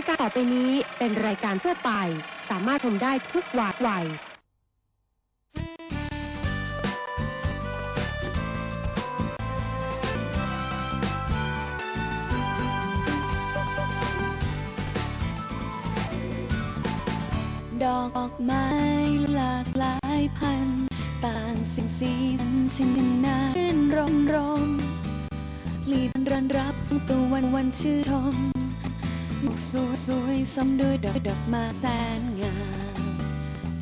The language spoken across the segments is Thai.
ายการต่อไปนี้เป็นรายการทั่วไป สามารถชมได้ทุกวาวัยดอกไม้หลากหลายพัน ต่างสิ่งสีสันชิงนารื่นรมรมลีบรันรับตะวันวันชื่นชม โลกสวยสวยซ้ำด้วยดอกดอกม้แสนงาม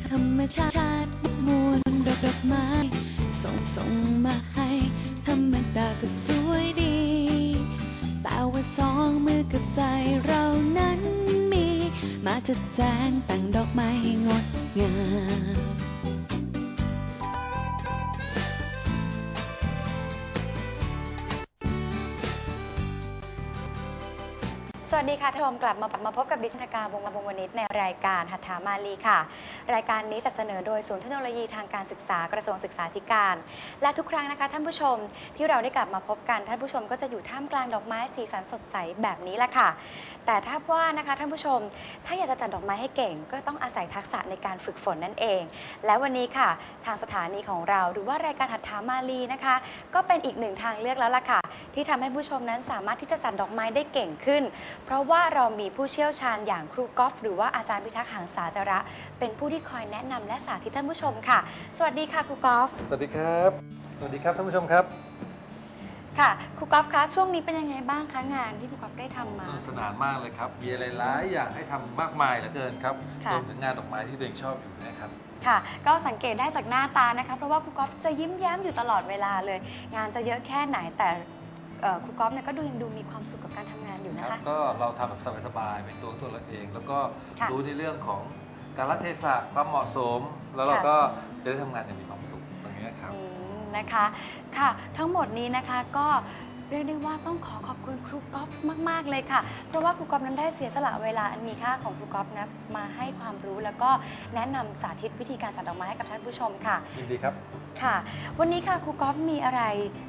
ธรรมชาติมวลดอกดอกไม้ส่งส่งมาให้ ธรรมดาก็สวยดี แต่ว่าสองมือกับใจเรานั้นมี มาจะแจงแต่งดอกไม้ให้งดงาม สวัสดีค่ะท่านผู้ชมกลับมามาพบกับดิฉันกาวงศ์วงวณิชในรายการหัตถามาลีค่ะ รายการนี้จัดเสนอโดยศูนย์เทคโนโลยีทางการศึกษากระทรวงศึกษาธิการ และทุกครั้งนะคะท่านผู้ชมที่เราได้กลับมาพบกันท่านผู้ชมก็จะอยู่ท่ามกลางดอกไม้สีสันสดใสแบบนี้แหละค่ะแต่ถ้าว่านะคะท่านผู้ชม ถ้าอยากจะจัดดอกไม้ให้เก่ง ก็ต้องอาศัยทักษะในการฝึกฝนนั่นเอง และวันนี้ค่ะ ทางสถานีของเราหรือว่ารายการหัตถามาลีนะคะ ก็เป็นอีกหนึ่งทางเลือกแล้วล่ะค่ะ ที่ทำให้ผู้ชมนั้นสามารถที่จะจัดดอกไม้ได้เก่งขึ้น เพราะว่าเรามีผู้เชี่ยวชาญอย่างครูกอล์ฟหรือว่าอาจารย์พิทักษ์หางสาจระ เป็นผู้ที่คอยแนะนำและสาธิตท่านผู้ชมค่ะ สวัสดีค่ะครูกอล์ฟสวัสดีครับ สวัสดีครับท่านผู้ชมครับ ค่ะครูกอล์ฟคะช่วงนี้เป็นยังไงบ้างคะงานที่ครูกอล์ฟได้ทำมา สนุกสนานมากเลยครับ มีอะไรหลายอย่างให้ทำมากมายเหลือเกินครับค่ะ รวมถึงงานดอกไม้ที่ตัวเองชอบอยู่นะครับ ค่ะ ก็สังเกตได้จากหน้าตานะคะ เพราะว่าครูกอล์ฟจะยิ้มแย้มอยู่ตลอดเวลาเลย งานจะเยอะแค่ไหนแต่เอ่อครูกอล์ฟเนี่ยก็ดูยังดูมีความสุขกับการทำงานอยู่คนะรับคะก็เราทำแบบสบายๆเป็นตัวตัวเราเอง แล้วก็ค่ะรู้ในเรื่องของการรัเทศะความเหมาะสม แล้วเราค่ะ ก็จะได้ทำงานอย่างมีความสุขตรงนี้ครับ อืม นะคะค่ะ ทั้งหมดนี้นะคะก็เรียกได้ว่าต้องขอขอบคุณครูกอล์ฟมาก ๆ เลยค่ะ เพราะว่าครูกอล์ฟนั้นได้เสียสละเวลาอันมีค่าของครูกอล์ฟนะมาให้ความรู้แล้วก็แนะนำสาธิตวิธีการจัดดอกไม้ให้กับท่านผู้ชมค่ะ ยินดีครับ ค่ะ วันนี้ค่ะครูกอล์ฟมีอะไร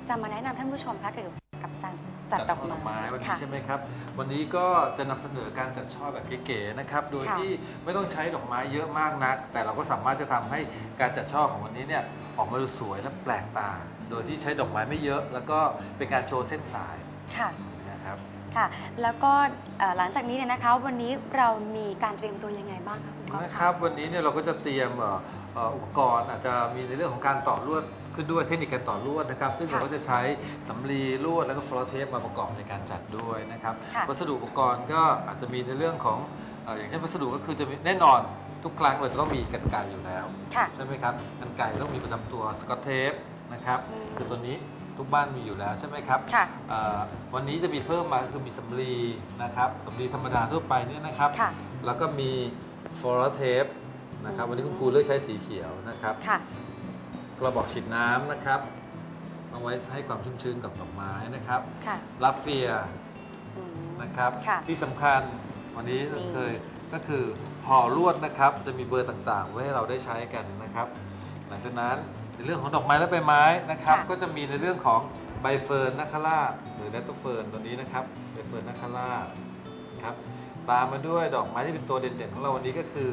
จะมาแนะนำท่านผู้ชมคะเกี่ยวกับการ จัดดอกช่อดอกไม้ไม้วันนี้ค่ะ ใช่ไหมครับ วันนี้ก็จะนำเสนอการจัดช่อแบบเก๋ๆนะครับ โดยค่ะ ที่ไม่ต้องใช้ดอกไม้เยอะมากนัก แต่เราก็สามารถจะทำให้การจัดช่อของวันนี้เนี่ยออกมาดูสวยและแปลกตา โดยที่ใช้ดอกไม้ไม่เยอะ แล้วก็เป็นการโชว์เส้นสายค่ะนะครับ ค่ะ แล้วก็เอ่อหลังจากนี้เนี่ยนะคะวันนี้เรามีการเตรียมตัวยังไงบ้างคะครูกอล์ฟนะครับวันนี้เนี่ยเราก็จะเตรียมเอ่อเอ่ออุปกรณ์อาจจะมีในเรื่องของการต่อลวด ขึ้นด้วยเทคนิคการต่อลวดนะครับ ซึ่งค่ะเราก็จะใช้สำลีลวดแล้วก็ฟลอเทปมาประกอบในการจัดด้วยนะครับ ค่ะวัสดุอุปกรณ์ก็อาจจะมีในเรื่องของเอ่ออย่างเช่นวัสดุก็คือจะมีแน่นอนทุกครั้งเราจะต้องมีกันไกรอยู่แล้ว ค่ะ ใช่ไหมครับกันไกรต้องมีประจำตัวสกอตเทปนะครับอืม คือตัวนี้ทุกบ้านมีอยู่แล้วใช่ไหมครับ ค่ะ เอ่อวันนี้จะมีเพิ่มมาคือมีสำลีนะครับสำลีธรรมดาทั่วไปเนี่ยนะครับ ค่ะ แล้วก็มีฟลอเทปนะครับ วันนี้คุณครูเลือกใช้สีเขียวนะครับ ค่ะ กระบอกฉีดน้ำนะครับเอาไว้ให้ความชุ่มชื้นกับดอกไม้นะครับค่ะลัฟเฟียอืม นะครับค่ะที่สำคัญวันนี้นี่ เคยก็คือห่อลวดนะครับจะมีเบอร์ต่างๆ ไว้ให้เราได้ใช้กันนะครับ หลังจากนั้นในเรื่องของดอกไม้และใบไม้นะครับ ค่ะ ก็จะมีในเรื่องของใบเฟิร์นนัคคาราหรือแรตโตเฟิร์นตัวนี้นะครับใบเฟิร์นนัคคาราครับตามมาด้วยดอกไม้ที่เป็นตัวเด่นๆ ของเราวันนี้ก็คือ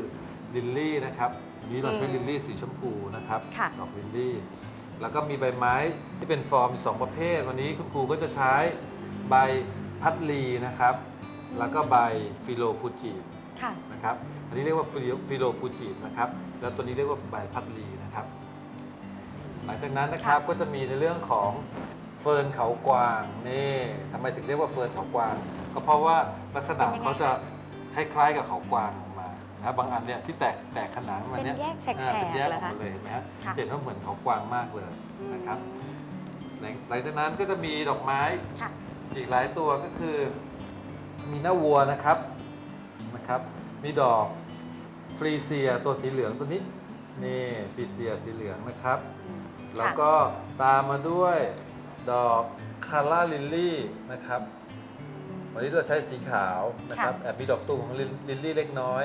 ลิลลี่นะครับวั นนี้เราใช้อืมลิลลี่สีชมพูนะครับค่ะ ดอกลิลลี่ แล้วก็มีใบไม้ที่เป็นฟอร์มอยู่สองประเภท วันนี้คุณครูก็จะใช้ใบพัดลีนะครับ แล้วก็ใบฟิโลฟูจิค่ะ นะครับ อันนี้เรียกว่าฟิโลฟิโลฟูจินะครับ แล้วตัวนี้เรียกว่าใบพัดลีนะครับ หลังจากนั้นนะครับก็จะมีในเรื่องของเฟิร์นเขากวางนี่ทำไมถึงเรียกว่าเฟิร์นเขากวาง ก็เพราะว่าลักษณะเป็นยังไง เขาจะคล้ายๆกับเขากวางออกมา นะครับบางอันเนี่ยที่แตกแตกขนานมาเป็นเนี่ยแยกแฉอ่ากเป็นแยกๆอเหรออกคะ มาเลยเห็นไหมฮะค่ะ จะเห็นว่าเหมือนเขากวางมากเลยอืมนะครับหลังหลังจากนั้นก็จะมีดอกไม้ ค่ะ อีกหลายตัวก็คือมีหน้าวัวนะครับนะครับ มีดอกฟรีเซียตัวสีเหลืองตัวนี้นี่ฟรีเซียสีเหลืองนะครับอืมแล้วก็ตามมาด้วยดอกคาร่าลิลลี่นะครับวันนี้เราใช้สีขาวนะครับค่ะ แอบมีดอกตูมของลิลลิลลี่เล็กน้อย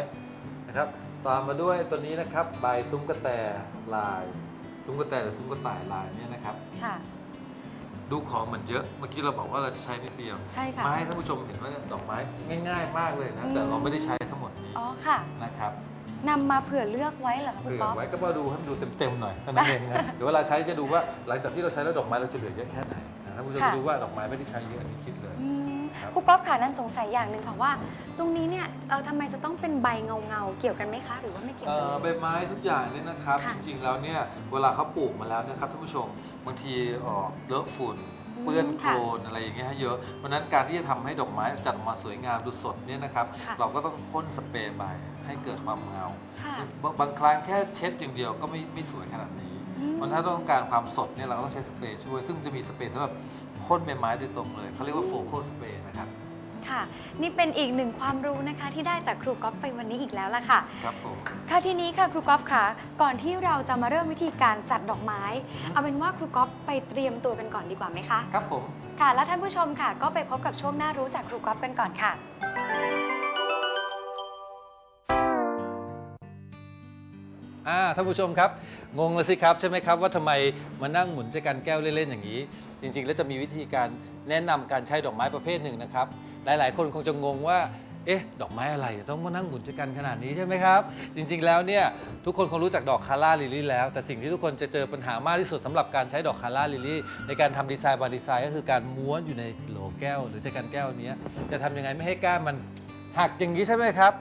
นะครับตามมาด้วยตัวนี้นะครับใบซุ้มกระแตลายซุ้มกระแตหรือซุ้มกระต่ายลายเนี่ยนะครับ ค่ะ ดูของมันเยอะเมื่อกี้เราบอกว่าเราจะใช้นิดเดียวใช่ค่ะมาให้ท่านผู้ชมเห็นว่าเนี่ยดอกไม้ง่ายๆ มากเลยนะอืม แต่เราไม่ได้ใช้ทั้งหมดนี้อ๋อค่ะนะครับนำมาเผื่อเลือกไว้เหรอคะคุณเผื่อป๊อป ไว้ก็มาดูให้มันดูเต็มๆหน่อยเท่านั้นเองนะ เดี๋ยวเวลาใช้จะดูว่าหลังจากที่เราใช้แล้วดอกไม้เราจะเหลือเยอะแค่ไหนนะท่านผู้ชมค่ะ จะรู้ว่าดอกไม้ไม่ได้ใช้เยอะอันนี้คิดเลย อืม ครับครูป๊อปค่ะนั่นสงสัยอย่างหนึ่งค่ะว่า ตรงนี้เนี่ยเออทำไมจะต้องเป็นใบเงาเงาๆเกี่ยวกันไหมคะ หรือว่าไม่เกี่ยวเอ่กันอเลใบยไม้ทุกอย่างเนี่ยนะครับ ค่ะจริงๆแล้วเนี่ยเวลาเขาปลูกมาแล้วนะครับท่านผู้ชมบางทีออกเลอะฝุ่นอืมเปื้อนโคลค่ะนอะไรอย่างเงี้ยให้เยอะเพราะฉะนั้นการที่จะทำให้ดอกไม้จัดออกมาสวยงามดูสดเนี่ยนะครับ ค่ะ เราก็ต้องพ่นสเปรย์ใบให้เกิดความเงา ค่ะ บางบางครั้งแค่เช็ดอย่างเดียวก็ไม่ไม่สวยขนาดนี้อืมเพราะถ้าต้องการความสดเนี่ยเราก็ต้องใช้สเปรย์ช่วย ซึ่งจะมีสเปรย์สำหรับ พ่นใบไม้โดยตรงเลย เขาเรียกว่าโฟโคสเปรย์นะครับ ค่ะ นี่เป็นอีกหนึ่งความรู้นะคะที่ได้จากครูก๊อฟไปวันนี้อีกแล้วล่ะค่ะ ครับผม ค่ะทีนี้ค่ะครูก๊อฟค่ะก่อนที่เราจะมาเริ่มวิธีการจัดดอกไม้ เอาเป็นว่าครูก๊อฟไปเตรียมตัวกันก่อนดีกว่าไหมคะ ครับผม ค่ะ แล้วท่านผู้ชมค่ะ ก็ไปพบกับช่วงหน้ารู้จากครูก๊อฟกันก่อนค่ะ อ่าท่านผู้ชมครับ งงเลยสิครับใช่ไหมครับว่าทำไมมานั่งหมุนใจกันแก้วเล่นๆอย่างนี้ จริงๆ แล้วจะมีวิธีการแนะนำการใช้ดอกไม้ประเภทหนึ่งนะครับ หลายๆ คนคงจะงงว่า เอ๊ะ ดอกไม้อะไรต้องมานั่งหมุนกันขนาดนี้ใช่ไหมครับ จริงๆ แล้วเนี่ยทุกคนคงรู้จักดอกคาร่าลิลลี่แล้ว แต่สิ่งที่ทุกคนจะเจอปัญหามากที่สุดสำหรับการใช้ดอกคาร่าลิลลี่ในการทำดีไซน์บางดีไซน์ก็คือการม้วนอยู่ในโหลแก้ว หรือใจกันแก้วเนี้ยจะทำยังไงไม่ให้ก้านมันหักอย่างนี้ใช่ไหมครับ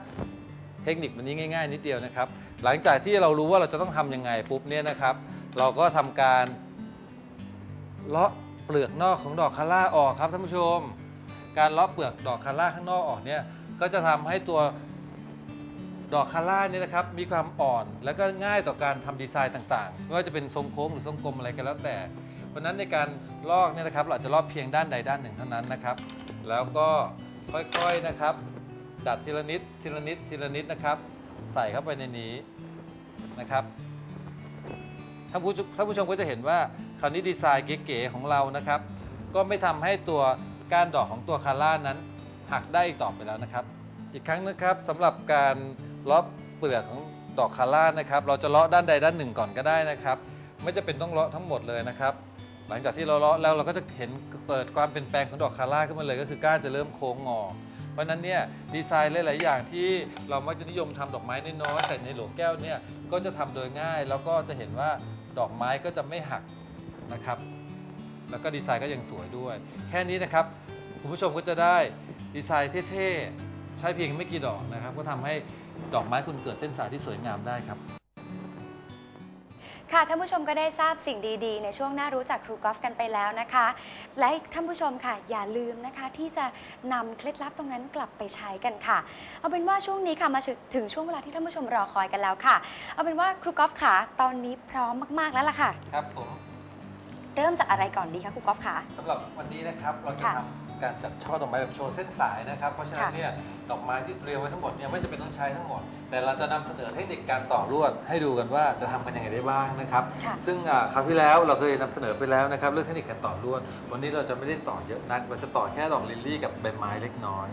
เทคนิคมันนี้ง่าย ๆ นิดเดียวนะครับ หลังจากที่เรารู้ว่าเราจะต้องทำยังไงปุ๊บเนี่ยนะครับ เราก็ทำการเลาะ เปลือกนอกของดอกคาร่าออกครับท่านผู้ชม การเลาะเปลือกดอกคาร่าข้างนอกออกเนี่ยก็จะทำให้ตัวดอกคาร่าเนี่ยนะครับมีความอ่อน แล้วก็ง่ายต่อการทำดีไซน์ต่างๆไม่ว่าจะเป็นทรงโค้งหรือทรงกลมอะไรก็แล้วแต่ เพราะฉะนั้นในการลอกเนี่ยนะครับเราจะลอกเพียงด้านใดด้านหนึ่งเท่านั้นนะครับ แล้วก็ค่อยๆนะครับดัดทีละนิดทีละนิดทีละนิดนะครับ ใส่เข้าไปในนี้นะครับท่านผู้ท่านผู้ชมก็จะเห็นว่า คราวนี้ดีไซน์เก๋ๆของเรานะครับ ก็ไม่ทำให้ตัวก้านดอกของตัวคาร่านั้น หักได้อีกต่อไปแล้วนะครับ อีกครั้งนะครับสำหรับการเลาะเปลือกของดอกคาร่านะครับ เราจะเลาะด้านใดด้านหนึ่งก่อนก็ได้นะครับ ไม่จะเป็นต้องเลาะทั้งหมดเลยนะครับ หลังจากที่เราเลาะแล้วเราก็จะเห็นเปิดความเปลี่ยนแปลงของดอกคาร่าขึ้นมาเลย ก็คือก้านจะเริ่มโค้งงอ เพราะฉะนั้นเนี่ยดีไซน์หลาย ๆ อย่างที่เรามักจะนิยมทำดอกไม้น้อยๆใส่ในโหลแก้วเนี่ยก็จะทำโดยง่าย แล้วก็จะเห็นว่าดอกไม้ก็จะไม่หัก นะครับ แล้วก็ดีไซน์ก็ยังสวยด้วย แค่นี้นะครับคุณผู้ชมก็จะได้ดีไซน์เท่ๆ ใช้เพียงไม่กี่ดอกนะครับ ก็ทำให้ดอกไม้คุณเกิดเส้นสายที่สวยงามได้ครับ ค่ะท่านผู้ชมก็ได้ทราบสิ่งดีๆ ในช่วงหน้ารู้จักครูกอล์ฟกันไปแล้วนะคะ และท่านผู้ชมค่ะ อย่าลืมนะคะ ที่จะนำเคล็ดลับตรงนั้นกลับไปใช้กันค่ะ เอาเป็นว่าช่วงนี้ค่ะมาถึงช่วงเวลาที่ท่านผู้ชมรอคอยกันแล้วค่ะ เอาเป็นว่าครูกอล์ฟค่ะตอนนี้พร้อมมากๆแล้วล่ะค่ะ ครับผม เริ่มจากอะไรก่อนดีคะครูกอล์ฟค่ะสำหรับวันนี้นะครับเราจะค่ะทำการจัดช่อดอกไม้แบบโชว์เส้นสายนะครับ เพราะฉะนั้นค่ะ เนี่ย ดอกไม้ที่เตรียมไว้ทั้งหมดเนี่ยไม่จำเป็นต้องใช้ทั้งหมด แต่เราจะนำเสนอเทคนิคการต่อลวดให้ดูกันว่าจะทำกันยังไงได้บ้างนะครับค่ะซึ่งอ่าคราวที่แล้วเราเคยนำเสนอไปแล้วนะครับ เรื่องเทคนิคการต่อลวด วันนี้เราจะไม่ได้ต่อเยอะนักเราจะต่อแค่ดอกลิลลี่กับใบไม้เล็กน้อย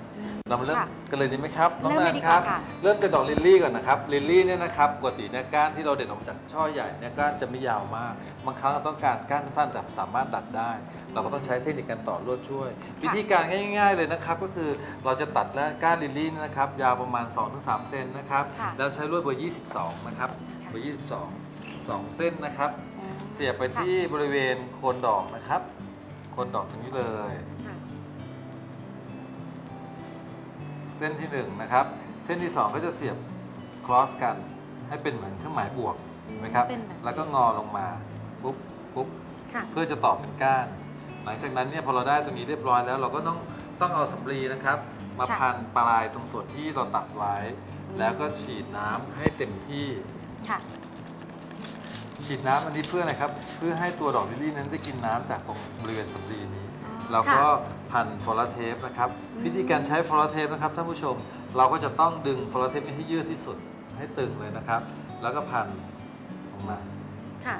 เรามาเริ่มค่ะกันเลยดีไหมครับน้องเริ่มนัเลยนดีครับกว่าค่ะเริ่มจากดอกลิลลี่ก่อนนะครับลิลลี่เนี่ยนะครับปกติเนี่ยก้านที่เราเด็ดออกมาจากช่อใหญ่เนี่ยก้านจะไม่ยาวมากบางครั้งเราต้องการก้านสั้นๆแต่สามารถดัดได้ เราก็ต้องใช้เทคนิคการต่อลวดช่วย วิธีการง่าย ๆเลยนะครับก็คือเราจะตัดและก้านลิลลี่เนี่ยนะครับยาวประมาณ 2-3 เซนนะครับ ค่ะแล้วใช้ลวดเบอร์ 22 นะครับเบอร์ 22 2 เส้นนะครับ อืมเสียบไปที่บริเวณโคนดอกนะครับ โคนดอกตรงนี้เลย ค่ะเส้นที่1นะครับ เส้นที่2ก็จะเสียบ cross กัน ให้เป็นเหมือนเครื่องหมายบวกเห็นไหมครับ เป็นแบบ แล้วก็งอลงมา ปุ๊บปุ๊บ ค่ะ เพื่อจะต่อเป็นก้าน หลังจากนั้นเนี่ยพอเราได้ตรงนี้เรียบร้อยแล้ว เราก็ต้องต้องเอาสำลีนะครับ มาค่ะ พันปลายตรงส่วนที่เราตัดไว้ แล้วก็ฉีดน้ำให้เต็มที่ ค่ะ ฉีดน้ำอันนี้เพื่ออะไรครับ เพื่อให้ตัวดอกลิลลี่นั้นได้กินน้ำจากตรงบริเวณสำลีนี้แล้วก็พันฟลอราเทปนะครับวิธีการใช้ฟลอราเทปนะครับท่านผู้ชม เราก็จะต้องดึงฟลอราเทปนี้ให้ยืดที่สุดให้ตึงเลยนะครับ แล้วก็พันออกมา ค่ะ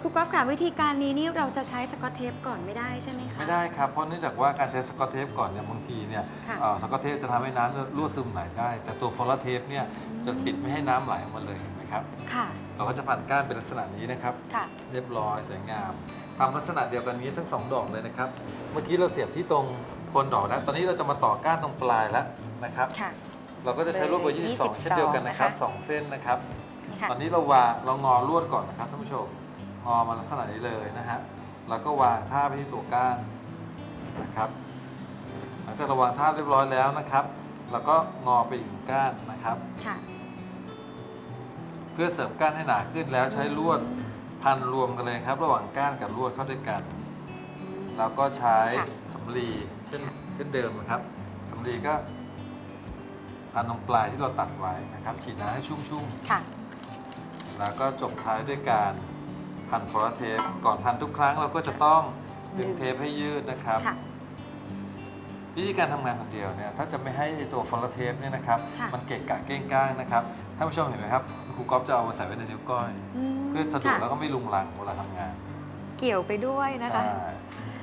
ครูกอล์ฟค่ะวิธีการนี้นี่เราจะใช้สกอตเทปก่อนไม่ได้ใช่ไหมคะ ไม่ได้ครับ เพราะเนื่องจากว่าการใช้สกอตเทปก่อนเนี่ยบางทีเนี่ยค่ะเอ่อสกอตเทปจะทำให้น้ำรั่วซึมไหลได้ แต่ตัวฟลอราเทปเนี่ยจะปิดไม่ให้น้ำไหลออกมาเลยเห็นไหมครับ ค่ะเราก็จะพันก้านเป็นลักษณะนี้นะครับ ค่ะ เรียบร้อยสวยงามทำลักษณะเดียวกันนี้ทั้งสองดอกเลยนะครับ เมื่อกี้เราเสียบที่ตรงโคนดอกแล้วตอนนี้เราจะมาต่อก้านตรงปลายแล้วนะครับ ค่ะ เราก็จะใช้ลวดเบอร์เบอร์22เช่นเดียวกันนะครับนะคะ สองเส้นนะครับ นี่ค่ะ ตอนนี้เราวางเรางอลวดก่อนนะครับท่านผู้ชมง อมาลักษณะนี้เลยนะฮะแล้วก็วางท่าไปที่ตัวก้านนะครับ หลังจากเราวางท่าเรียบร้อยแล้วนะครับเราก็งอไปอีกหนึ่งก้านนะครับ ค่ะ เพื่อเสริมก้านให้หนาขึ้นแล้วใช้ลวดพันรวมกันเลยครับ ระหว่างก้านกับลวดเข้าด้วยกันแล้วก็ใช้ค่ะสำลีเช่นเช่นเดิมนะครับสำลีก็พันตรงปลายที่เราตัดไว้นะครับฉีดน้ำให้ชุ่มๆค่ะแล้วก็จบท้ายด้วยการ พันฟลอราเทปก่อนพันทุกครั้งเราก็จะต้องดึงเทปให้ยืดนะครับค่ะ วิธีการทำงานคนเดียวเนี่ยถ้าจะไม่ให้ไอ้ตัวฟลอราเทปเนี่ยนะครับค่ะ มันเกะกะเก้งก้างนะครับท่านผู้ชมเห็นไหมครับครูก๊อฟจะเอามาใส่ไว้ในนิ้วก้อยมเพื่อสะดวกค่ะแล้วก็ไม่ลุงลังเวลาทำงานเกี่ยวไปด้วยนะคะ ใช่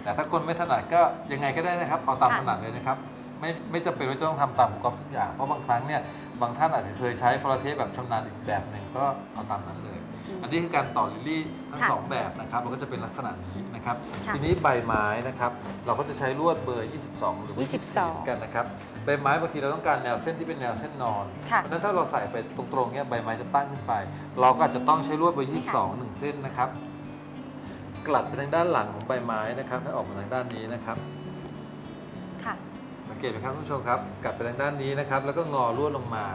แต่ถ้าคนไม่ถนัดก็ยังไงก็ได้นะครับเอาตามค่ะ ถนัดเลยนะครับไม่ไม่จำเป็นว่าจะต้องทำตามครูก๊อฟทุกอย่างเพราะบางครั้งเนี่ยบางท่านอาจจะเคยใช้ฟลอราเทปแบบชำนาญอีกแบบหนึ่งก็เอาตามนั้นเลย อันนี้คือการต่อลิลลี่ทั้งค่ะสองแบบนะครับมันก็จะเป็นลักษณะนี้นะครับค่ะทีนี้ใบไม้นะครับเราก็จะใช้ลวดเบอร์ 22 หรือว่า22 เหมือนกันนะครับใบไม้บางทีเราต้องการแนวเส้นที่เป็นแนวเส้นนอน ค่ะ เพราะฉะนั้นถ้าเราใส่ไปตรงๆเนี้ยใบไม้จะตั้งขึ้นไป เราก็อาจจะต้องใช้ลวดเบอร์นี่ค่ะ 22หนึ่งเส้นนะครับ กลัดไปทางด้านหลังของใบไม้นะครับให้ออกมาทางด้านนี้นะครับ ค่ะ สังเกตไหมครับท่านผู้ชมครับ กลัดไปทางด้านนี้นะครับ แล้วก็งอลวดลงมา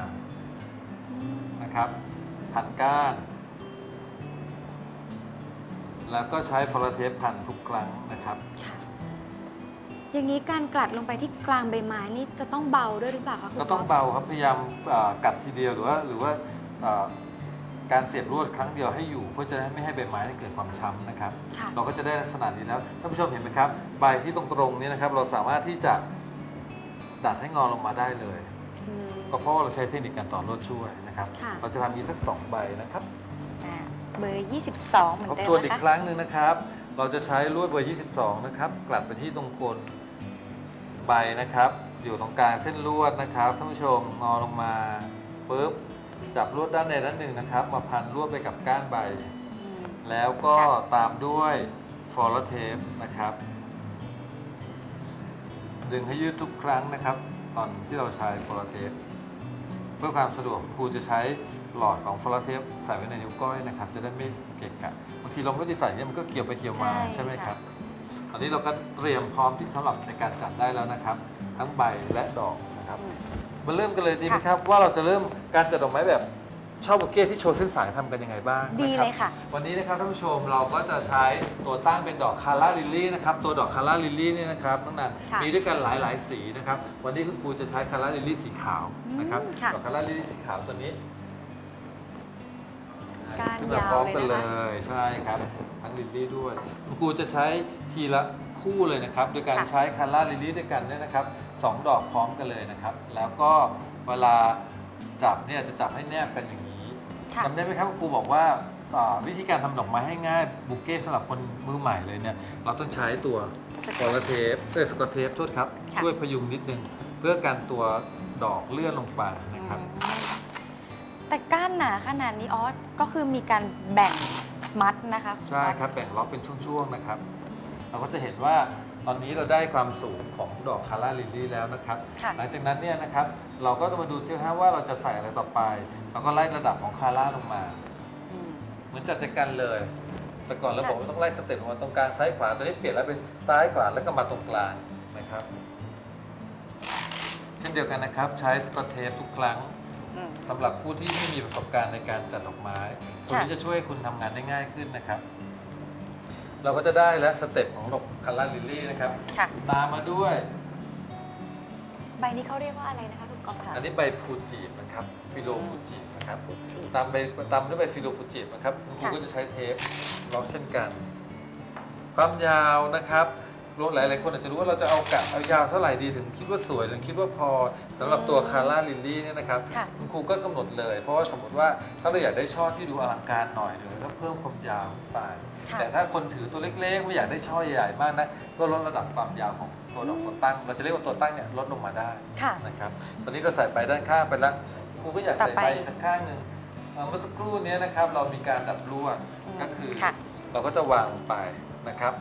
นะครับพันก้าน แล้วก็ใช้ฟลอราเทปพันทุกครั้งนะครับ ค่ะ อย่างนี้การกลัดลงไปที่กลางใบไม้นี่จะต้องเบาด้วยหรือเปล่าคะคุณก็ต้องก๊ฟเบาครับพยายามเอ่อกัดทีเดียวหรือว่าหรือว่าเอ่อการเสียบลวดครั้งเดียวให้อยู่ เพื่อจะไม่ให้ใบไม้เกิดความช้ำนะครับ ค่ะ เราก็จะได้ลักษณะนี้แล้วท่านผู้ชมเห็นไหมครับใบที่ตรงๆนี้นะครับ เราสามารถที่จะดัดให้งอลงมาได้เลยอืมก็เพราะว่าเราใช้เทคนิคการต่อลวดช่วยนะครับ ค่ะ เราจะทำนี้สักสองใบนะครับอ่า เบอร์ 22 เหมือนทบเดิมทวนอีกนะคคะ รั้งหนึ่งนะครับ เราจะใช้ลวดเบอร์ 22 นะครับ กลัดไปที่ตรงโคนใบนะครับ อยู่ตรงกลางเส้นลวดนะครับท่านผู้ชมงอลงมาปุ๊บจับลวดด้านใดด้านหนึ่งนะครับ มาพันลวดไปกับก้านใบอืมแล้วก็ค่ะ ตามด้วยฟอร์เทปนะครับ ดึงให้ยืดทุกครั้งนะครับ ตอนที่เราใช้ฟอร์เทปเพื่อความสะดวกครูจะใช้ หลอดของฟอร์เทปใส่ไว้ในนิ้วก้อยนะครับ จะได้ไม่เกะกะบางทีเราไม่ได้ใส่เนี่ยมันก็เกี่ยวไปเกี่ยวมาใช่ใช่ไหมค่ะครับตอนนี้เราก็เตรียมพร้อมที่สำหรับในการจัดได้แล้วนะครับ ทั้งใบและดอกนะครับอืมมาเริ่มกันเลยดีไหมครับ ว่าเราจะเริ่มการจัดดอกไม้แบบชอบบุเก้ที่โชว์เส้นสายทำกันยังไงบ้างดีนะครับเลยค่ะ วันนี้นะครับท่านผู้ชมเราก็จะใช้ตัวตั้งเป็นดอกคาร่าลิลลี่นะครับ ตัวดอกคาร่าลิลลี่เนี่ยนะครับน้องนันค่ะมีด้วยกันหลายหลายๆ สีนะครับ วันนี้คุณครูจะใช้คาร่าลิลลี่สีขาวนะครับอืมค่ะดอกคาร่าลิลลี่สีขาวตัวนี้ ก้านขึ้นมายาวพร้อมกันเลเลยนะคะ ยใช่ครับทั้งลิลลี่ด้วยคุณครูจะใช้ทีละคู่เลยนะครับโดยการค่ะ ใช้คาร่าลิลลี่ด้วยกันเนี่ยนะครับสองดอกพร้อมกันเลยนะครับ แล้วก็เวลาจับเนี่ยจะจับให้แนบกันอย่างนี้ค่ะ จำได้ไหมครับว่าครูบอกว่าอ่าวิธีการทำดอกไม้ให้ง่ายบุกเก้สำหรับคนมือใหม่เลยเนี่ยเราต้องใช้ตัวสกกออตลเทปเออสกอตเทปโทษครับค่ะ ช่วยพยุงนิดนึงเพื่อการตัวดอกเลื่อนลงไปนะครับ อืม แต่ก้านหนาขนาดนี้ออสก็คือมีการแบ่งมัดนะคะใช่ครับแบ่งล็อกเป็นช่วงๆนะครับ เราก็จะเห็นว่าตอนนี้เราได้ความสูงของดอกคาร่าลิลลี่แล้วนะครับค่ะหลังจากนั้นเนี่ยนะครับเราก็จะมาดูซิฮะว่าเราจะใส่อะไรต่อไปเราก็ไล่ระดับของคาร่าลงมาอืมเหมือนจัดจัดกันเลย แต่ก่อนเราค่ะบอกว่าต้องไล่สเต็ปลงมาตรงกลางซ้ายขวาตอนนี้เปลี่ยนแล้วเป็นซ้ายขวาแล้วก็มาตรงกลางนะครับ เช่นเดียวกันนะครับใช้สกอตเทปทุกครั้งอืม สำหรับผู้ที่ไม่มีประสบการณ์ในการจัดดอกไม้ตัวนี้ค่ะจะช่วยให้คุณทำงานได้ง่ายขึ้นนะครับ เราก็จะได้แล้วสเต็ปของดอกคาร่าลิลลี่นะครับ ค่ะ ตามมาด้วย ใบนี้เขาเรียกว่าอะไรนะคะคุณกอล์ฟคะอันนี้ใบพูจีบนะครับฟิโลพูจีบนะครับ จีตามไปตามด้วยใบฟิโลฟูจินะครับคุณครูค่ะ ก็จะใช้เทปล็อกเช่นกัน ความยาวนะครับ รู้หลายหลายๆคนอาจจะรู้ว่าเราจะเอากะเอายาวเท่าไหร่ดีถึงคิดว่าสวยหรือคิดว่าพอสำหรับตัวคาร่าลิลลี่เนี่ยนะครับค่ะ คุณครูก็กำหนดเลย เพราะว่าสมมติว่าถ้าเราอยากได้ช่อที่ดูอลังการหน่อยเออก็เพิ่มความยาวขึ้นไป ค่ะแต่ถ้าคนถือตัวเล็กๆ ไม่อยากได้ช่อใหญ่ๆมากนะก็ลดระดับความยาวของตัวดอกตัวตั้ง เราจะเรียกว่าตัวตั้งเนี่ยลดลงมาได้ค่ะนะครับตอนนี้เราใส่ไปด้านข้างไปแล้วครูก็อยากใส่ต่อไปใบอีกสักข้างหนึ่งเอ่อเมื่อสักครู่เนี้ยนะครับเรามีการดัดลวดอืมก็คือ ค่ะ เราก็จะวางลงไปนะครับ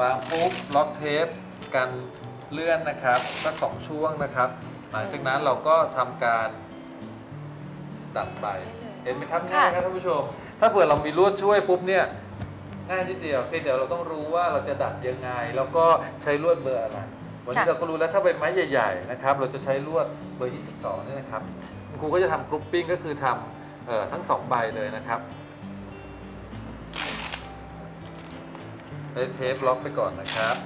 วางปุ๊บล็อกเทปกันเลื่อนนะครับสักสองช่วงนะครับ หลังจากนั้นเราก็ทำการดัดไปเห็นไหมครับค่ะง่ายครับท่านผู้ชม ถ้าเผื่อเรามีลวดช่วยปุ๊บเนี่ยง่ายนิดเดียวเพียงแต่เราต้องรู้ว่าเราจะดัดยังไง แล้วก็ใช้ลวดเบอร์อะไร วันนี้เราก็รู้แล้วถ้าเป็นไม้ใหญ่ๆนะครับเราจะใช้ลวดเบอร์ 22เนี่ยนะครับคุณครูก็จะทำกรุ๊ปปิ้งก็คือทำเอ่อทั้งสองใบเลยนะครับ ใช้เทปล็อกไปก่อนนะครับ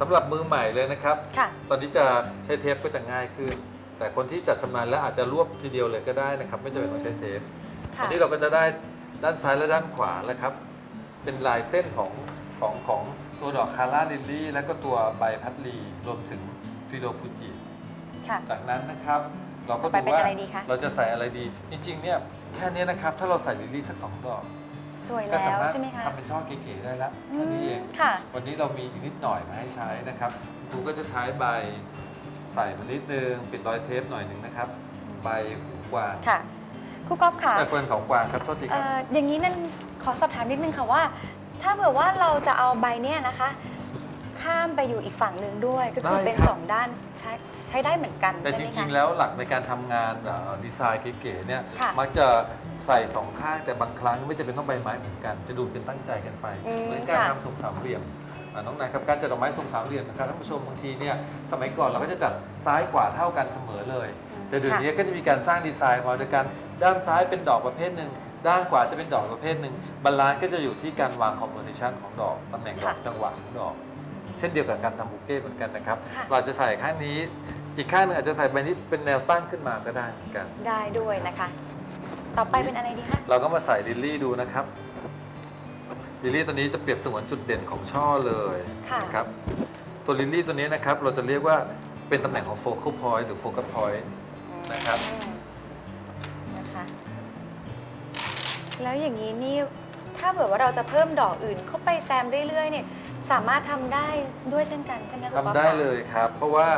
สำหรับมือใหม่เลยนะครับ ค่ะ ตอนนี้จะใช้เทปก็จะง่ายขึ้น แต่คนที่จัดชำนาญแล้วอาจจะรวบทีเดียวเลยก็ได้นะครับ ไม่จำเป็นต้องใช้เทปค่ะ อันนี้เราก็จะได้ด้านซ้ายและด้านขวาแล้วครับ เป็นลายเส้นของของของตัวดอกคาร่าลิลลี่ และก็ตัวใบพัดลีรวมถึงฟิโลฟูจิ ค่ะ จากนั้นนะครับ เราก็ต่อไปดูเป็นว่าอะไรดีคะ เราจะใส่อะไรดี จริงๆเนี่ยแค่นี้นะครับ ถ้าเราใส่ลิลลี่สักสองดอก สวยก็แล้สาวมารถใช่ไหมคะ ทำเป็นช่อเก๋ๆได้แล้วอืแค่นี้เอมงค่ะ วันนี้เรามีอีกนิดหน่อยมาให้ใช้นะครับครูก็จะใช้ใบใส่มานิดนึงปิดรอยเทปหน่อยหนึ่งนะครับใบหูกวางค่ะครูก๊อฟค่ะใบเฟิร์นเขากวางครับโทษทีคเอ่รับ ออย่างนี้นั่นขอสอบถามนิดนึงค่ะว่า ถ้าเผื่อว่าเราจะเอาใบเนี่ยนะคะ ข้ามไปอยู่อีกฝั่งหนึ่งด้วย ก็คือได้เป็นครับ สองด้านใช้ใช้ได้เหมือนกันแต่จใช่ไหมริงคะๆแล้วหลักในการทำงานเอ่อดีไซน์เก๋ๆเนี่ยค่ะมักจะ ใส่สองข้างแต่บางครั้งไม่จำเป็นต้องใบไม้เหมือนกัน จะดูเป็นตั้งใจกันไปอืมเหมือนการค่ะ ทำทรงสามเหลี่ยมอ่าน้องนายครับการจัดดอกไม้ทรงสามเหลี่ยมนะครับท่านผู้ชมบางทีเนี่ยสมัยก่อนเราก็จะจัดซ้ายขวาเท่ากันเสมอเลย แต่เดี๋ยวนี้ก็จะมีการสร้างดีไซน์มาโดยการด้านซ้ายเป็นดอกประเภทหนึ่งด้านขวาจะเป็นดอกประเภทหนึ่งบาลานซ์ก็จะอยู่ที่การวางคอมโพสิชันของดอกตำแหน่งดอกค่ะจังหวะของดอก เช่นเดียวกับการทำบุกเก้เหมือนกันนะครับ ค่ะ เราจะใส่ข้างนี้ อีกข้างหนึงอาจจะใส่ใบนี้เป็นแนวตั้งขึ้นมาก็ได้เหมือนกัน ได้ด้วยนะคะ ต่อไปเป็นอะไรดีคะ เราก็มาใส่ลิลลี่ดูนะครับ ลิลลี่ตัวนี้จะเปรียบเสมือนจุดเด่นของช่อเลยค่ะ นะครับ ตัวลิลลี่ตัวนี้นะครับ เราจะเรียกว่าเป็นตำแหน่งของโฟกัสพอยต์หรือโฟกัสพอยต์ นะครับ อืมนะคะแล้วอย่างนี้นี่ถ้าเผื่อว่าเราจะเพิ่มดอกอื่นเข้าไปแซมเรื่อยๆเนี่ยสามารถทำได้ด้วยเช่นกันใช่ไหมคะทำได้เลยครับ เพราะว่า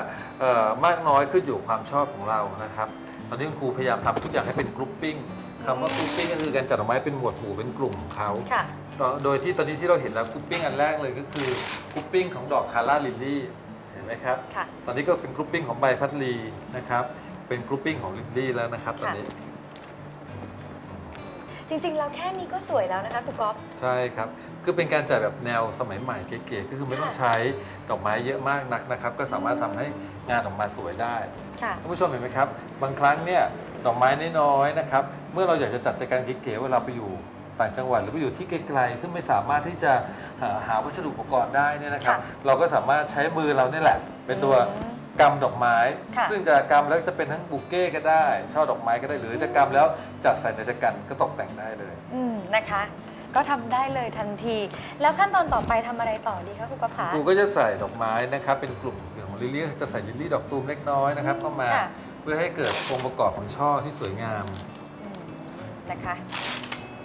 เอ่อมากน้อยขึ้นอยู่กับความชอบของเรานะครับ ตอนนี้คุณครูพยายามทำทุกอย่างให้เป็นกรุ๊ปปิ้ง คำว่ากรุ๊ปปิ้งก็คือการจัดดอกไม้เป็นหมวดหมู่เป็นกลุ่มของเขาค่ะโดยที่ตอนนี้ที่เราเห็นแล้วกรุ๊ปปิ้งอันแรกเลยก็คือกรุ๊ปปิ้งของดอกคาร่าลิลลี่เห็นไหมครับ ค่ะ ตอนนี้ก็เป็นกรุ๊ปปิ้งของใบพัดลีนะครับ เป็นกรุ๊ปปิ้งของลิลลี่แล้วนะครับ ตอนนี้ จริงๆ เราแค่นี้ก็สวยแล้วนะคะครูก๊อฟ ใช่ครับ คือเป็นการจัดแบบแนวสมัยใหม่เก๋ๆ ก็คือไม่ต้องใช้ดอกไม้เยอะมากนักนะครับ ก็สามารถทำให้งานออกมาสวยได้ ค่ะ ท่านผู้ชมเห็นไหมครับ บางครั้งเนี่ยดอกไม้น้อยๆนะครับ เมื่อเราอยากจะจัดจัดการเก๋ๆเวลาไปอยู่ต่างจังหวัดหรือไปอยู่ที่ไกลๆซึ่งไม่สามารถที่จะหาหาวัสดุอุปกรณ์ได้เนี่ยนะครับค่ะเราก็สามารถใช้มือเราเนี่ยแหละ เป็นตัวอืมกำดอกไม้ ค่ะซึ่งจะกำแล้วจะเป็นทั้งบุกเก้ก็ได้ ช่อดอกไม้ก็ได้หรือจะกำแล้วจัดใส่ในจักรันก็ตกแต่งได้เลย อืมนะคะ ก็ทำได้เลยทันที แล้วขั้นตอนต่อไปทำอะไรต่อดีคะครูก๊อฟคะครูก็จะใส่ดอกไม้นะครับ เป็นกลุ่มของลิลลี่จะใส่ลิลลี่ดอกตูมเล็กน้อยนะครับเข้ามา ค่ะ เพื่อให้เกิดองค์ประกอบของช่อที่สวยงามอืม นะคะ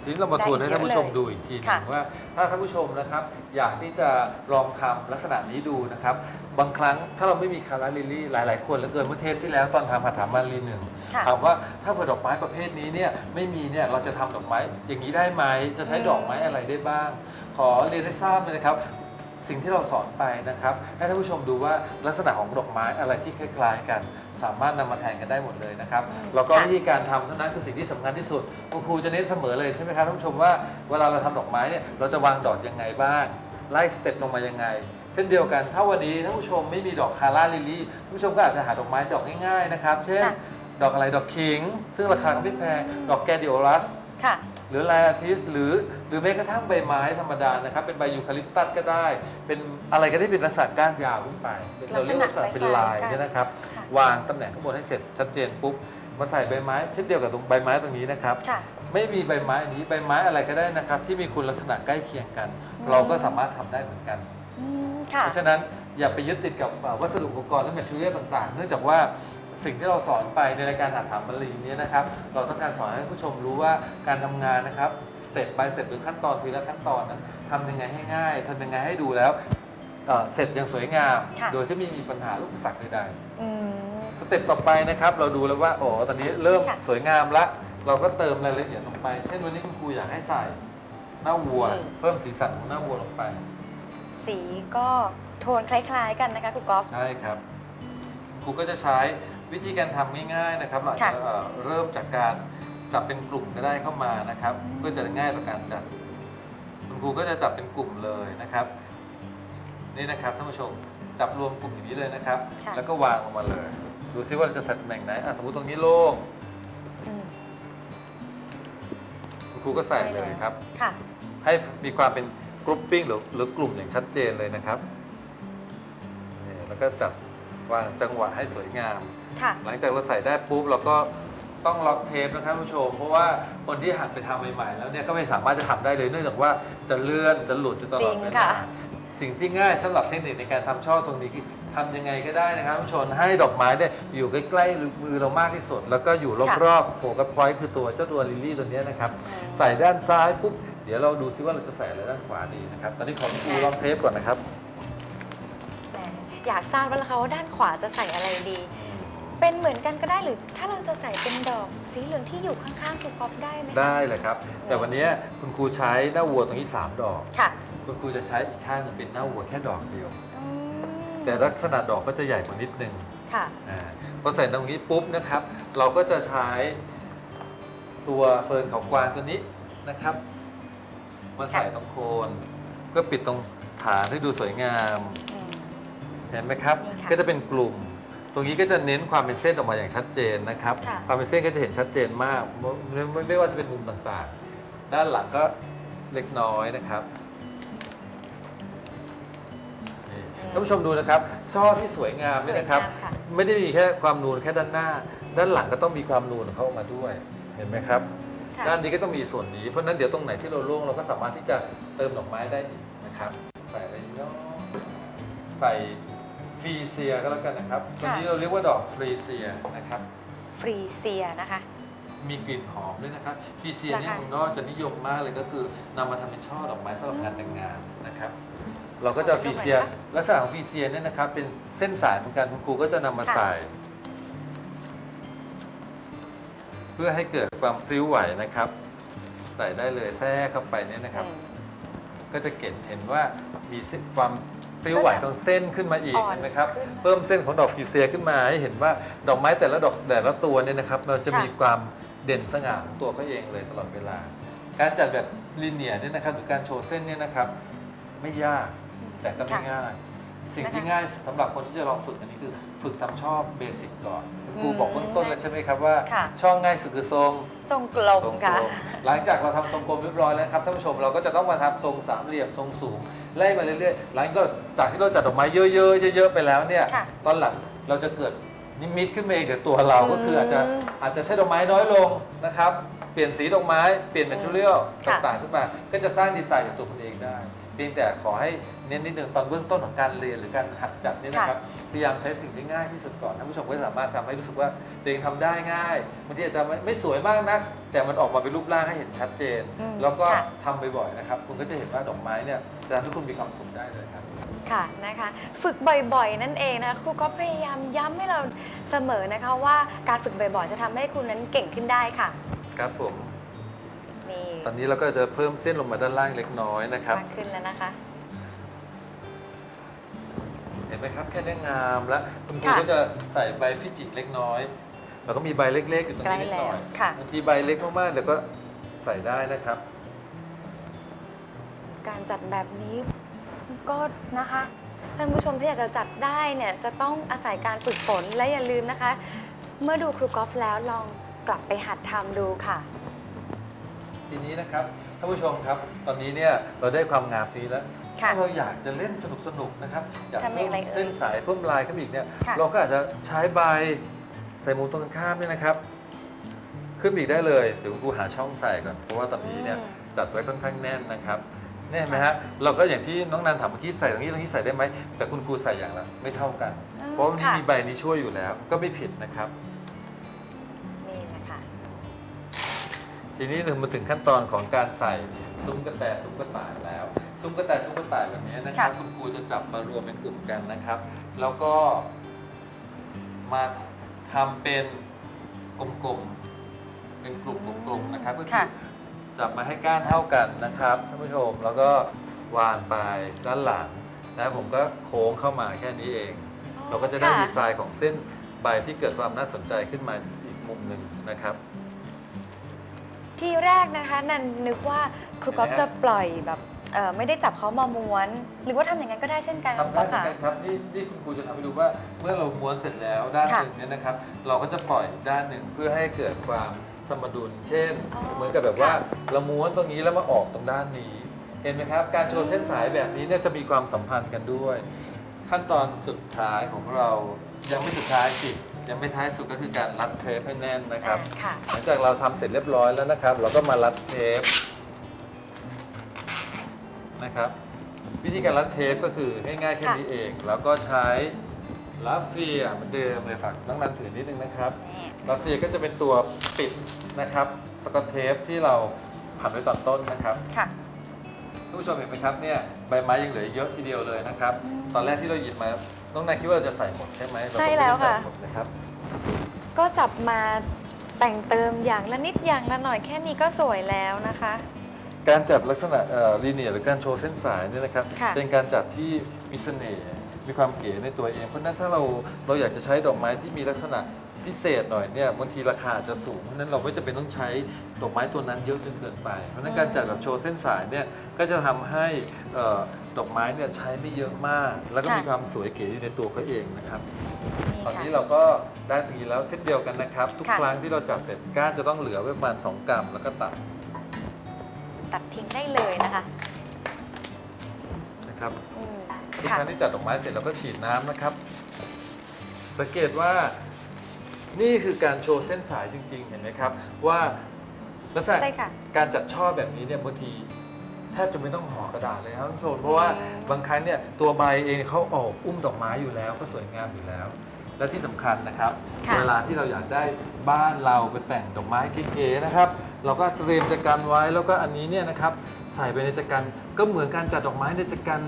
ทีนี้เรามาทวนให้ได้ท่านผู้ชมเยอะเลยดูอีกทีหนึค่ะงว่า ถ้าท่านผู้ชมนะครับ อยากที่จะลองทำลักษณะนี้ดูนะครับ บางครั้งถ้าเราไม่มีคาราลิลลี่หลาย ๆ คนเหลือเกินเมื่อเทปที่แล้วตอนทำหัตถามารีหนึ่งค่ะถามว่าถ้าเผื่อดอกไม้ประเภทนี้เนี่ยไม่มีเนี่ยเราจะทำดอกไม้อย่างนี้ได้ไหมจะใช้อืมดอกไม้อะไรได้บ้าง ขอเรียนให้ทราบเลยนะครับ สิ่งที่เราสอนไปนะครับให้ท่านผู้ชมดูว่าลักษณะของดอกไม้อะไรที่คล้ายๆกัน สามารถนำมาแทนกันได้หมดเลยนะครับอืมแล้วก็ค่ะวิธีการทำเท่านั้นคือสิ่งที่สำคัญที่สุดคุณครูจะเน้นเสมอเลยใช่ไหมครับท่านผู้ชมว่าเวลาเราทำดอกไม้เนี่ยเราจะวางดอกยังไงบ้างไล่สเต็ปลงมายังไง เช่นเดียวกันถ้าวันนี้ท่านผู้ชมไม่มีดอกคาร่าลิลลี่ท่านผู้ชมก็อาจจะหาดอกไม้ดอกง่ายๆนะครับเช่นค่ะดอกอะไรดอกขิง ซึ่งราคาก็ไม่แพงดอกแกดิโอรัส ค่ะห รือไลอาทิสหรือหรือแม้กระทั่งใบไม้ธรรมดานะครับ เป็นใบยูคาลิปตัสก็ได้ เป็นอะไรก็ได้เป็นลักษณะก้านยาวขึ้นไปเราเรียกว่าลักษณะเป็นลายเนี่ยนะครับค่ะวางตำแหน่งข้างบนให้เสร็จชัดเจนปุ๊บมาใส่ใบไม้เช่นเดียวกับตรงใบไม้ตรงนี้นะครับค่ะไม่มีใบไม้อันนี้ใบไม้อะไรก็ได้นะครับ ที่มีคุณลักษณะใกล้เคียงกันอืมเราก็สามารถทำได้เหมือนกันอืมค่ะเพราะฉะนั้นอย่าไปยึดติดกับเอ่อวัสดุอุปกรณ์และแมทเทียลต่าง ๆ เนื่องจากว่า สิ่งที่เราสอนไปในรายการหัดถามบรรลีเนี้นะครับ เราต้องการสอนให้ผู้ชมรู้ว่าการทำงานนะครับสเต็ป by สเต็ปหรือขั้นตอนทีละขั้นตอนนั้นทำยังไงให้ง่ายทำยังไงให้ดูแล้วเอ่อเสร็จอย่างสวยงามค่ะโดยที่ไม่มีปัญหาลูกสักใดอืมๆสเต็ปต่อไปนะครับ เราดูแล้วว่าโอ้ตอนนี้เริ่มค่ะสวยงามละ เราก็เติมรายละเอียดลงไป เช่นวันนี้คุณครูอยากให้ใส่หน้าวัวนี่เพิ่มสีสันของหน้าวัวลงไป สีก็โทนคล้าย ๆ กันนะคะครูก๊อฟใช่ครับครูก็จะใช้ วิธีการทำง่ายๆนะครับเราอาจค่ะจะเอ่อเริ่มจากการจับเป็นกลุ่มก็ได้เข้ามานะครับ เพื่อจะได้ง่ายต่อการจัดคุณครูก็จะจับเป็นกลุ่มเลยนะครับ นี่นะครับท่านผู้ชมจับรวมกลุ่มอย่างนี้เลยนะครับค่ะแล้วก็วางลงมาเลย ดูซิว่าเราจะใส่ตำแหน่งไหนอะสมมติตรงนี้โล่งอืมคุณครูก็ใส่เลยครับค่ะให้มีความเป็นกรุ๊ปปิ้งหรือหรือกลุ่มอย่างชัดเจนเลยนะครับนี่แล้วก็จัดวางจังหวะให้สวยงาม ค่ะ หลังจากเราใส่ได้ปุ๊บเราก็ต้องล็อกเทปนะครับผู้ชม เพราะว่าคนที่หัดไปทำใหม่ๆแล้วเนี่ยก็ไม่สามารถจะทำได้เลยเนื่องจากว่าจะเลื่อนจะหลุดจะตลอดจริงเวค่ะลาสิ่งที่ง่ายสำหรับเทคนิคในการทำช่อทรงนี้คือทำยังไงก็ได้นะครับผู้ชมให้ดอกไม้เนี่ยอยู่ใกล้ๆมือเรามากที่สุด แล้วก็อยู่รอบๆโฟกัสพอยต์คือตัวเจ้าตัวลิลลี่ตัวเนี้ยนะครับ ใส่ด้านซ้ายปุ๊บเดี๋ยวเราดูซิว่าเราจะใส่อะไรด้านขวาดีนะครับตอนนี้ขอครูลองเทปก่อนนะครับ แหมอยากทราบว่าแล้วคะว่าด้านขวาจะใส่อะไรดี เป็นเหมือนกันก็ได้หรือ ถ้าเราจะใส่เป็นดอกสีเหลืองที่อยู่ข้างๆครูก๊อฟได้ไหมคะได้เลยครับ แต่วันนี้คุณครูใช้หน้าวัวตรงนี้ 3 ดอก ค่ะคุณครูจะใช้อีกข้างหนึงเป็นหน้าวัวแค่ดอกเดียว อืมแต่ลักษณะดอกก็จะใหญ่กว่านิดนึงค่ะ อ่าพอใส่ตรงนี้ปุ๊บนะครับ เราก็จะใช้ตัวเฟิร์นเขากวางตัวนี้นะครับมาใส่ตรงโคนเพื่อปิดตรงฐานให้ดูสวยงาม อืม เห็นไหมครับ นี่ค่ะ ก็จะเป็นกลุ่ม ตรงนี้ก็จะเน้นความเป็นเส้นออกมาอย่างชัดเจนนะครับ ค่ะความเป็นเส้นก็จะเห็นชัดเจนมากไม่ไม่ไม่ว่าจะเป็นมุมต่างๆ ด้านหลังก็เล็กน้อยนะครับนี่ท่านผู้ชมดูนะครับ ช่อที่สวยงามสนี่วยนะครับงามค่ะ ไม่ได้มีแค่ความนูนแค่ด้านหน้า ด้านหลังก็ต้องมีความนูนของเขาออกมาด้วย เห็นไหมครับ ค่ะด้านนี้ก็ต้องมีส่วนนี้ เพราะฉะนั้นเดี๋ยวตรงไหนที่เราโล่งเราก็สามารถที่จะเติมดอกไม้ได้อีกนะครับ ใส่อะไรเนาะใส่ ฟรีเซียก็แล้วกันนะครับตัวนี้เราเรียกว่าดอกฟรีเซียนะครับ ฟรีเซียนะคะ มีกลิ่นหอมด้วยนะครับฟรีเซียเหรอเนี่ยคะเมืองนอกจะนิยมมากเลยก็คือนำมาทำเป็นช่อดอกไม้สำหรับงานแต่งงานนะครับ เราก็จะเอาฟรีเซียลักษณะของฟรีเซียเนี่ยนะครับ เป็นเส้นสายเหมือนกันคุณครูก็จะนำมาใส่ เพื่อให้เกิดความพริ้วไหวนะครับ ใส่ได้เลยแทรกเข้าไปเนี่ยนะครับ อืม ก็จะเก็นเห็นว่ามีเส้นความพริ้วไหวตรงเส้นขึ้นมาอีกอ่อนเห็นไหมครับขึ้นเพิ่มเส้นของดอกพีเซียขึ้นมาให้เห็นว่าดอกไม้แต่ละดอกแต่ละตัวเนี่ยนะครับเราจะค่ะมีความเด่นสง่าของตัวเขาเองเลยตลอดเวลา การจัดแบบลิเนียเนี่ยนะครับหรือการโชว์เส้นเนี่ยนะครับ ไม่ยากแต่ก็ไม่ค่ะง่าย สิ่งที่นะคะ ง่ายสำหรับคนที่จะลองฝึกอันนี้คือ ฝึกทำชอบเบสิกก่อน คุณครูอืมบอกเบื้องต้นแล้วใช่ไหมครับว่า ค่ะ ช่องง่ายสุดคือทรงทรงกลมทรงกค่ะลมหลังจากเราทำทรงกลมเรียบร้อยแล้วครับท่านผู้ชมเราก็จะต้องมาทำทรงสามเหลี่ยมทรงสูงไล่มาเรื่อยๆหลังจากที่เราจัดดอกไม้เยอะๆเยอะๆไปแล้วเนี่ยค่ะตอนหลังเราจะเกิดนิมิตขึ้นมาเองจากตัวเราอืมก็คืออาจจะอาจจะใช้ดอกไม้น้อยลงนะครับ เปลี่ยนสีดอกไม้เปลี่ยนแมทเทียลค่ะ ต่างๆขึ้นมา ก็จะสร้างดีไซน์จากตัวคุณเองได้ เพียงแต่ขอให้เน้นนิดนึงตอนเบื้องต้นของการเรียนหรือการหัดจัดเนี่ยนะครับพยายามใช้สิ่งที่ง่ายที่สุดก่อนท่านผู้ชมก็สามารถทำให้รู้สึกว่าตัวเองทำได้ง่ายบางทีอาจจะไม่ไม่สวยมากนะแต่มันออกมาเป็นรูปร่างให้เห็นชัดเจนอืมแล้วก็ค่ะทำบ่อยๆนะครับคุณก็จะเห็นว่าดอกไม้เนี่ยจะทำให้คุณมีความสุขได้เลยครับค่ะนะคะฝึกบ่อยๆ นั่นเองนะคะครูก็พยายามย้ำให้เราเสมอนะคะว่าการฝึกบ่อยๆ จะทำให้คุณนั้นเก่งขึ้นได้ค่ะ ครับผมนี่ ตอนนี้เราก็จะเพิ่มเส้นลงมาด้านล่างเล็กน้อยนะครับ มากขึ้นแล้วนะคะ เห็นไหมครับแค่นี้งามแล้วคุณครูค่ะก็จะใส่ใบฟิจิเล็กน้อยแล้วก็มีใบเล็กๆอยู่ตรงนี้นิดหน่อยใกล้แล้วค่ะ บางทีใบเล็กมากๆเดี๋ยวก็ใส่ได้นะครับ การจัดแบบนี้ก็นะคะท่านผู้ชมที่อยากจะจัดได้เนี่ยจะต้องอาศัยการฝึกฝนและอย่าลืมนะคะ เมื่อดูครูกอล์ฟแล้วลองกลับไปหัดทำดูค่ะ ทีนี้นะครับท่านผู้ชมครับ ตอนนี้เนี่ยเราได้ความงามตรงนี้แล้วค่ะถ้าเราอยากจะเล่นสนุกสนุกๆนะครับอยากทำอเพิ่ย่ามงไรเอ่ยเส้นสายเพิ่มลายขึ้นอีกเนี่ยค่ะ เราก็อาจจะใช้ใบใส่มุมตรงกันข้ามเนี่ยนะครับ ขึ้นอีกได้เลยเดี๋ยวคุณครูหาช่องใส่ก่อนเพราะว่าตอนนี้เนี่ย จัดไว้ค่อนข้างแน่นนะครับเนี่ยเห็นไหมฮะเราก็อย่างที่น้องนันถามเมื่อกี้ใส่ตรงนี้ตรงนี้ใส่ได้ไหมแต่คุณครูใส่อย่างละไม่เท่ากัน อืมเพราะมันค่ะ มีใบนี้ช่วยอยู่แล้วก็ไม่ผิดนะครับ ทีนี้เรามาถึงขั้นตอนของการใส่ซุ้มกระแตซุ้มกระต่ายแล้ว ซุ้มกระแตซุ้มกระต่ายแบบนี้นะครับค่ะ คุณครูจะจับมารวมเป็นกลุ่มกันนะครับ แล้วก็มาทำเป็นกลมๆเป็นกลุ่มกลมๆนะครับก็คืค่ะ อจับมาให้ก้านเท่ากันนะครับท่านผู้ชมแล้วก็วางไปด้านหลังนะผมก็โค้งเข้ามาแค่นี้เอง เราก็จะได้ค่ะดีไซน์ของเส้นใบที่เกิดความน่าสนใจขึ้นมาอีกมุมหนึ่งนะครับ ทีแรกนะคะนันนึกว่าครูก๊อฟเห็นไหมฮะจะปล่อยแบบเอ่อไม่ได้จับเขามาม้วน หรือว่าทำอย่างนั้นก็ได้เช่นกันครูทำก๊ได้อฟเหมือค่ะ นกันครับนี่นี่คุณครูจะทำให้ดูว่าเมื่อเราม้วนเสร็จแล้วด้านค่ะหนึ่งเนี่ยนะครับ เราก็จะปล่อยอีกด้านหนึ่งเพื่อให้เกิดความสมดุล เช่น อ๋อเหมือนกับแบบว่าค่ะเราม้วนตรงนี้แล้วมาออกตรงด้านนี้ เห็นไหมครับ การโชว์เส้นสายแบบนี้เนี่ยจะมีความสัมพันธ์กันด้วย ขั้นตอนสุดท้ายของเรายังไม่สุดท้ายสิ ยังไม่ท้ายสุดก็คือการรัดเทปให้แน่นนะครับ ค่ะ หลังจากเราทำเสร็จเรียบร้อยแล้วนะครับ เราก็มารัดเทปนะครับ วิธีการรัดเทปก็คือง่ายๆแค่นี้เอง แล้วก็ใช้ลัฟเฟียร์เหมือนเดิมเลยฝากน้องนันถือนิดนึงนะครับนี่ลัฟเฟียร์ก็จะเป็นตัวปิดนะครับสกอตเทปที่เราผัดไว้ตอนต้นนะครับ ค่ะ ท่านผู้ชมเห็นไหมครับเนี่ยใบไม้ยังเหลือเยอะทีเดียวเลยนะครับอืมตอนแรกที่เราหยิบมา น้องนายคิดว่าเราจะใส่หมดใช่ไหมเราก็ใช่ไม่ได้แล้วค่ะ ใส่หมดนะครับ ก็จับมาแต่งเติมอย่างละนิดอย่างละหน่อยแค่นี้ก็สวยแล้วนะคะ การจัดลักษณะลีเนียหรือการโชว์เส้นสายเนี่ยนะครับ ค่ะ เป็นการจัดที่มีเสน่ห์มีความเก๋ในตัวเอง เพราะฉะนั้นถ้าเราเราอยากจะใช้ดอกไม้ที่มีลักษณะ พิเศษหน่อยเนี่ยบางทีราคาอาจจะสูงเพราะฉะนั้นเราไม่จำเป็นต้องใช้ดอกไม้ตัวนั้นเยอะจนเกินไป เพราะฉะนั้นการจัดแบบโชว์เส้นสายเนี่ยก็จะทำให้เอ่อดอกไม้เนี่ยใช้ไม่เยอะมาก แล้วก็ค่ะ มีความสวยเก๋อยู่ในตัวเขาเองนะครับนี่ตอนค่ะนี้เราก็ได้ตรงนี้แล้วเช่นเดียวกันนะครับ ทุกค่ะ ครั้งที่เราจัดเสร็จก้านจะต้องเหลือไว้ประมาณ 2 กรัม แล้วก็ตัดตัดทิ้งได้เลยนะคะนะครับอืมทุกค่ะ ครั้งที่จัดดอกไม้เสร็จเราก็ฉีดน้ำนะครับ สังเกตว่า นี่คือการโชว์เส้นสายจริง ๆ เห็นไหมครับ ว่าลักษณะใช่ค่ะการจัดช่อแบบนี้เนี่ยบางทีแทบจะไม่ต้องห่อกระดาษเลยครับท่านผู้ชมเพราะว่าอืมบางครั้งเนี่ยตัวใบเองเขาออกอุ้มดอกไม้อยู่แล้วก็สวยงามอยู่แล้ว และที่สำคัญนะครับ ค่ะ เวลาที่เราอยากได้บ้านเราไปแต่งดอกไม้เก๋ๆนะครับ เราก็เตรียมจักรันไว้แล้วก็อันนี้เนี่ยนะครับใส่ไปในจักรันก็เหมือนการจัดดอกไม้ในจักรัน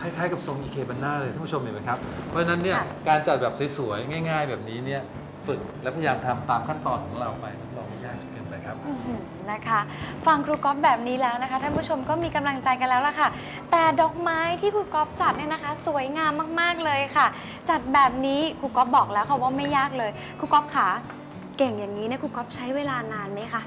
คล้ายๆ กับทรงอีเคบันนาเลยท่านผู้ชมเห็นไหมครับเพราะฉะนั้นเนี่ยค่ะ การจัดแบบสวยๆง่าย ๆ แบบนี้เนี่ย ฝึกและพยายามทำตามขั้นตอนของเราไปรับรองไม่ยากจนเกินไปครับ อื้อหือนะคะ ฟังครูก๊อฟแบบนี้แล้วนะคะ ท่านผู้ชมก็มีกำลังใจกันแล้วล่ะค่ะ แต่ดอกไม้ที่ครูก๊อฟจัดเนี่ยนะคะ สวยงามมากๆเลยค่ะ จัดแบบนี้ครูก๊อฟบอกแล้วค่ะว่าไม่ยากเลยครูก๊อฟค่ะเก่งอย่างนี้เนี่ยครูก๊อฟใช้เวลานานไหมคะ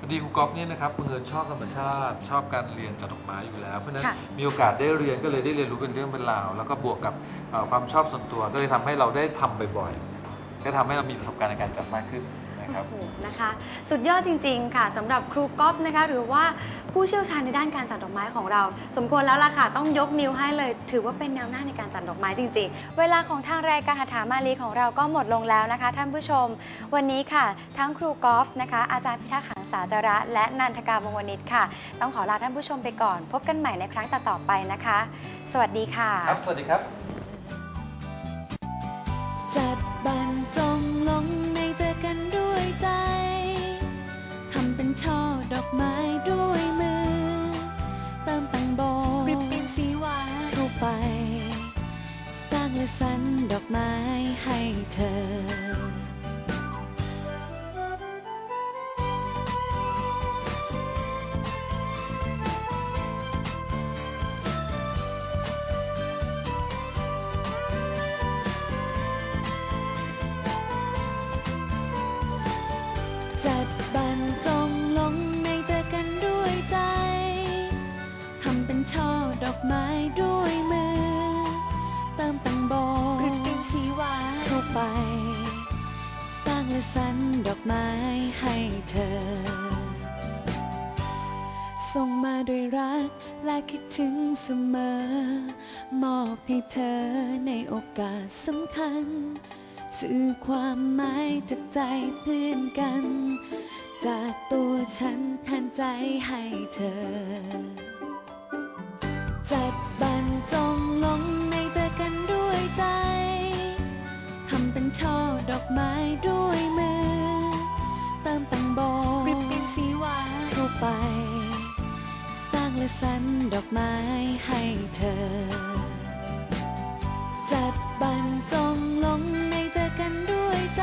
พอดีครูก๊อฟเนี่ยนะครับบังเอิญชอบธรรมชาติ ชอบการเรียนจัดดอกไม้อยู่แล้ว เพราะฉะนั้นค่ะ มีโอกาสได้เรียนก็เลยได้เรียนรู้เป็นเรื่องเป็นราว แล้วก็บวกกับเอ่อความชอบส่วนตัวก็เลยทำให้เราได้ทำบ่อยๆ ก็ทำให้เรามีประสบการณ์ในการจัดมากขึ้นนะครับโอ้โหนะคะ สุดยอดจริง ๆ ค่ะสำหรับครูก๊อฟนะคะ หรือว่าผู้เชี่ยวชาญในด้านการจัดดอกไม้ของเรา สมควรแล้วล่ะค่ะ ต้องยกนิ้วให้เลย ถือว่าเป็นแนวหน้าในการจัดดอกไม้จริง ๆ เวลาของทางรายการหาถามาลีของเราก็หมดลงแล้วนะคะ ท่านผู้ชม วันนี้ค่ะ ทั้งครูกอล์ฟนะคะ อาจารย์พิทักษ์หังสาจาระ และนันทกาวงศ์วณิชค่ะ ต้องขอลาท่านผู้ชมไปก่อน พบกันใหม่ในครั้งต่อๆไปนะคะ สวัสดีค่ะ ครับ สวัสดีครับจัด สันดอกไม้ให้เธอ และคิดถึงเสมอ มอบให้เธอในโอกาสสำคัญ สื่อความหมายจากใจเพื่อนกัน จากตัวฉันแทนใจให้เธอ จัดบรรจงลง สร้างและสรรดอกไม้ให้เธอ จัดบรรจงลงในเจอกันด้วยใจ